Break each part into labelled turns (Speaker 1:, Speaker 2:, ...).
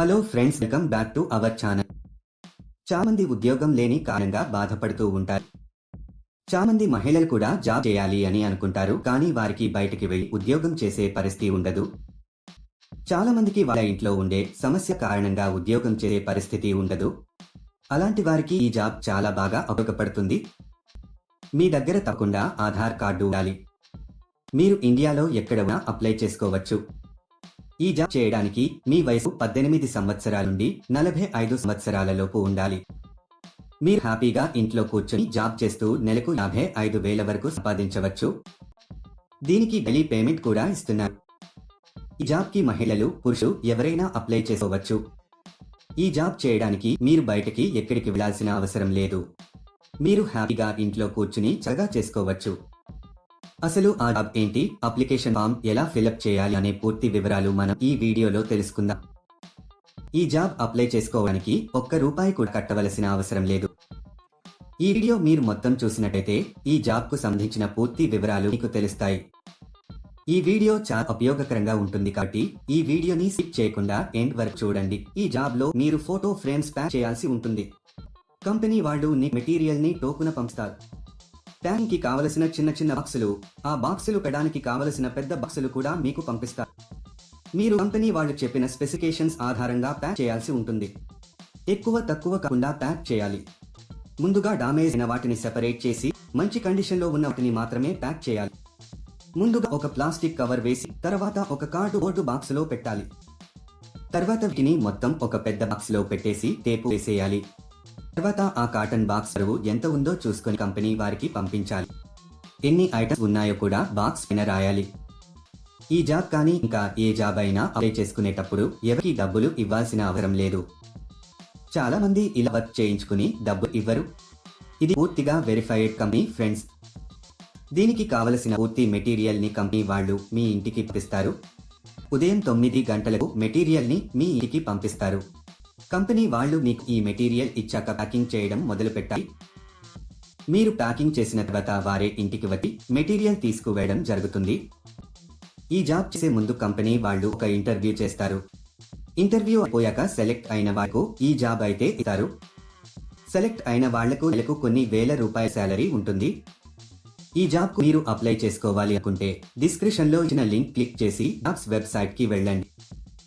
Speaker 1: Hello friends welcome back to our channel. చామంది ఉద్యోగం లేని కారణంగా బాధపడుతూ ఉంటారు. చామంది మహిళలు కూడా జాబ్ చేయాలి అని అనుకుంటారు కానీ వారికి బయటికి వెళ్ళి ఉద్యోగం చేసే పరిస్థితి ఉండదు. చాలా మందికి వాళ్ళ ఇంట్లో ఉండే సమస్య కారణంగా ఉద్యోగం చేసే పరిస్థితి ఉండదు. అలాంటి వారికి ఈ జాబ్ చాలా బాగా ఉపయోగపడుతుంది. మీ దగ్గర తప్పకుండా ఆధార్ కార్డు ఉండాలి. మీరు ఇండియాలో ఎక్కడ అప్లై చేసుకోవచ్చు. ఈ జాబ్ చేయడానికి మీ వయసు పద్దెనిమిది సంవత్సరాల నుండి నలభై ఐదు సంవత్సరాలలోపు ఉండాలి. మీరు హ్యాపీగా ఇంట్లో కూర్చొని జాబ్ చేస్తూ నెలకు యాభై ఐదు వేల వరకు సంపాదించవచ్చు. దీనికి డైలీ పేమెంట్ కూడా ఇస్తున్నారు. ఈ జాబ్కి మహిళలు పురుషులు ఎవరైనా అప్లై చేసుకోవచ్చు. ఈ జాబ్ చేయడానికి మీరు బయటకి ఎక్కడికి వెళ్ళాల్సిన అవసరం లేదు. మీరు హ్యాపీగా ఇంట్లో కూర్చుని చక్కగా చేసుకోవచ్చు. అసలు ఆ జాబ్ ఏంటి? అప్లికేషన్ ఫామ్ ఎలా ఫిలప్ చేయాలి అనే పూర్తి వివరాలు మనం ఈ వీడియోలో తెలుసుకుందాం. ఈ జాబ్ అప్లై చేసుకోవడానికి ఒక్క రూపాయి కూడా కట్టవలసిన అవసరం లేదు. ఈ వీడియో మీరు మొత్తం చూసినట్టయితే ఈ జాబ్కు సంబంధించిన పూర్తి వివరాలు మీకు తెలుస్తాయి. ఈ వీడియో చాలా ఉపయోగకరంగా ఉంటుంది కాబట్టి ఈ వీడియోని స్కిప్ చేయకుండా ఎండ్ వరకు చూడండి. ఈ జాబ్లో మీరు ఫోటో ఫ్రేమ్స్ ప్యాక్ చేయాల్సి ఉంటుంది. కంపెనీ వాళ్ళు నీ మెటీరియల్ని టోకున పంపుతారు. ట్యాంక్కి కావలసిన చిన్న చిన్న బాక్సులు ఆ బాక్సులు పెడానికి కావలసిన పెద్ద బాక్సులు కూడా మీకు పంపిస్తారు మీరు కంపెనీ వాళ్ళు చెప్పిన స్పెసిఫికేషన్స్ ఆధారంగా ప్యాక్ చేయాల్సి ఉంటుంది. ఎక్కువ తక్కువ కాకుండా ప్యాక్ చేయాలి. ముందుగా డామేజ్ అయిన వాటిని సెపరేట్ చేసి మంచి కండిషన్లో ఉన్న వాటిని మాత్రమే ప్యాక్ చేయాలి. ముందుగా ఒక ప్లాస్టిక్ కవర్ వేసి తర్వాత ఒక కార్డు బోర్డు బాక్సులో పెట్టాలి. తర్వాత వీటిని మొత్తం ఒక పెద్ద బాక్స్లో పెట్టేసి టేపు వేసేయాలి. తర్వాత ఆ కాటన్ బాక్స్ బరువు ఎంత ఉందో చూసుకొని కంపెనీ వారికి పంపించాలి. ఎన్ని ఐటమ్స్ ఉన్నాయో కూడా బాక్స్ పైన రాయాలి. ఈ జాబ్ కానీ ఇంకా ఏ జాబ్ అయినా అప్లై చేసుకునేటప్పుడు ఎవరికి డబ్బులు ఇవ్వాల్సిన అవసరం లేదు. చాలా మంది ఇలా వర్క్ చేయించుకుని డబ్బు ఇవ్వరు. ఇది పూర్తిగా వెరిఫైడ్ కంపెనీ ఫ్రెండ్స్ దీనికి కావలసిన పూర్తి మెటీరియల్ని కంపెనీ వాళ్ళు మీ ఇంటికి పంపిస్తారు. ఉదయం తొమ్మిది గంటలకు మెటీరియల్ని మీ ఇంటికి పంపిస్తారు. కంపెనీ వాళ్ళు మీకు ఈ మెటీరియల్ ఇచ్చాక ప్యాకింగ్ చేయడం మొదలు పెట్టాలి మీరు ప్యాకింగ్ చేసిన తర్వాత వారే ఇంటికి వచ్చి మెటీరియల్ తీసుకువేయడం జరుగుతుంది. ఈ జాబ్ చేసే ముందు కంపెనీ వాళ్ళు ఒక ఇంటర్వ్యూ చేస్తారు. ఇంటర్వ్యూ అయిపోయాక సెలెక్ట్ అయిన వాళ్ళకు ఈ జాబ్ అయితే ఇస్తారు. సెలెక్ట్ అయిన వాళ్ళకు నెలకు కొన్ని వేల రూపాయల శాలరీ ఉంటుంది. ఈ జాబ్కు మీరు అప్లై చేసుకోవాలి అనుకుంటే డిస్క్రిప్షన్లో ఇచ్చిన లింక్ క్లిక్ చేసి జాబ్స్ వెబ్సైట్కి వెళ్ళండి.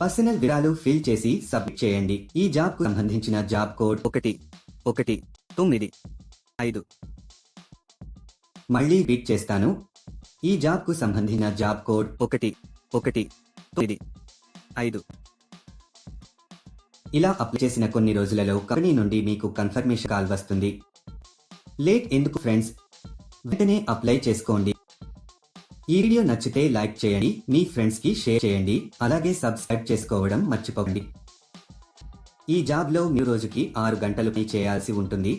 Speaker 1: పర్సనల్ వివరాలు ఫిల్ చేసి సబ్మిట్ చేయండి. ఈ జాబ్కు సంబంధించిన జాబ్ కోడ్ ఒకటి ఒకటి తొమ్మిది ఐదు. మళ్ళీ బీట్ చేస్తాను. ఈ జాబ్కు సంబంధించిన జాబ్ కోడ్ ఒకటి ఒకటి తొమ్మిది ఐదు. ఇలా అప్లై చేసిన కొన్ని రోజులలో కంపెనీ నుండి మీకు కన్ఫర్మేషన్ కాల్ వస్తుంది. లేట్ ఎందుకు ఫ్రెండ్స్? వెంటనే అప్లై చేసుకోండి. ఈ వీడియో నచ్చితే లైక్ చేయండి మీ ఫ్రెండ్స్కి షేర్ చేయండి అలాగే సబ్స్క్రైబ్ చేసుకోవడం మర్చిపోకండి. ఈ జాబ్లో మీరు రోజుకి ఆరు గంటలు పని చేయాల్సి ఉంటుంది.